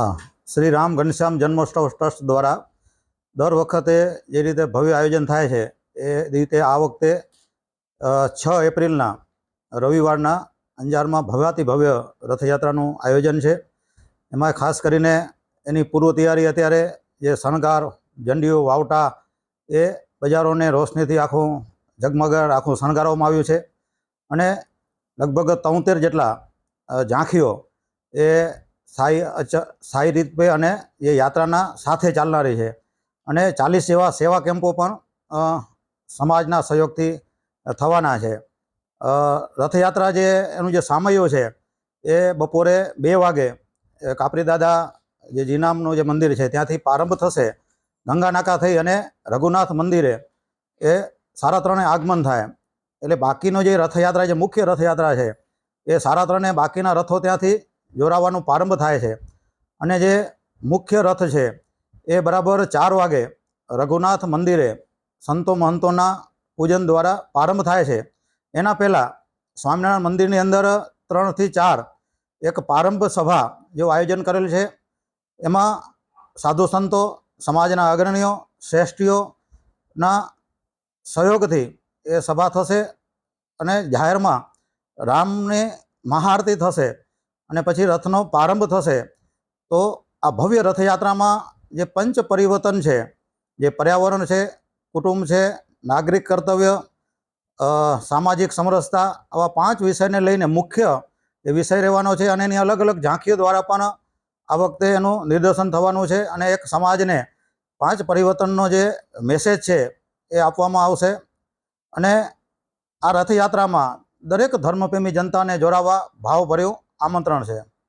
હા, શ્રી રામ ઘનશ્યામ જન્મોત્સવ ટ્રસ્ટ દ્વારા દર વખતે જે રીતે ભવ્ય આયોજન થાય છે, એ રીતે આ વખતે છ એપ્રિલના રવિવારના અંજારમાં ભવ્યાતિ ભવ્ય રથયાત્રાનું આયોજન છે. એમાં ખાસ કરીને એની પૂર્વ તૈયારી અત્યારે જે શણગાર ઝંડીઓ વાવટા, એ બજારોને રોશનીથી આખું ઝગમગાર આખું શણગારવામાં આવ્યું છે. અને લગભગ તોતેર જેટલા ઝાંખીઓ એ અચ, સાઈ રીતે અને એ યાત્રાના સાથે ચાલનારી છે. અને ચાલીસ જેવા સેવા કેમ્પો પણ સમાજના સહયોગથી થવાના છે. રથયાત્રા જે એનું જે સામયો છે, એ બપોરે બે વાગે કાપરી દાદા જે જીનામનું જે મંદિર છે, ત્યાંથી પ્રારંભ થશે. ગંગાનાકા થઈ અને રઘુનાથ મંદિરે એ સાડા ત્રણે આગમન થાય. એટલે બાકીનો જે રથયાત્રા, જે મુખ્ય રથયાત્રા છે, એ સાડા ત્રણે બાકીના રથો ત્યાંથી જોરાવાનો પ્રારંભ થાય છે. અને જે મુખ્ય રથ છે, એ બરાબર ચાર વાગે રઘુનાથ મંદિરે સંતો મહંતોના પૂજન દ્વારા પ્રારંભ થાય છે. એના પહેલાં સ્વામિનારાયણ મંદિરની અંદર ત્રણથી ચાર એક પ્રારંભ સભા જેવું આયોજન કરેલ છે. એમાં સાધુ સંતો, સમાજના અગ્રણીઓ, શ્રેષ્ઠીઓના સહયોગથી એ સભા થશે અને જાહેરમાં રામની મહાઆરતી થશે. અને પછી રથનો પ્રારંભ થશે, તો આ ભવ્ય રથયાત્રામાં જે પંચ પરિવર્તન છે, જે પર્યાવરણ છે, કુટુંબ છે, નાગરિક કર્તવ્ય સામાજિક સમરસતા, આવા પાંચ વિષયને લઈને મુખ્ય એ વિષય રહેવાનો છે અને એની અલગ અલગ ઝાંખીઓ દ્વારા પણ આ વખતે એનું નિદર્શન થવાનું છે અને એક સમાજને પાંચ પરિવર્તનનો જે મેસેજ છે એ આપવામાં આવશે. અને આ રથયાત્રામાં દરેક ધર્મપ્રેમી જનતાને જોડાવા ભાવભર્યું આમંત્રણ છે.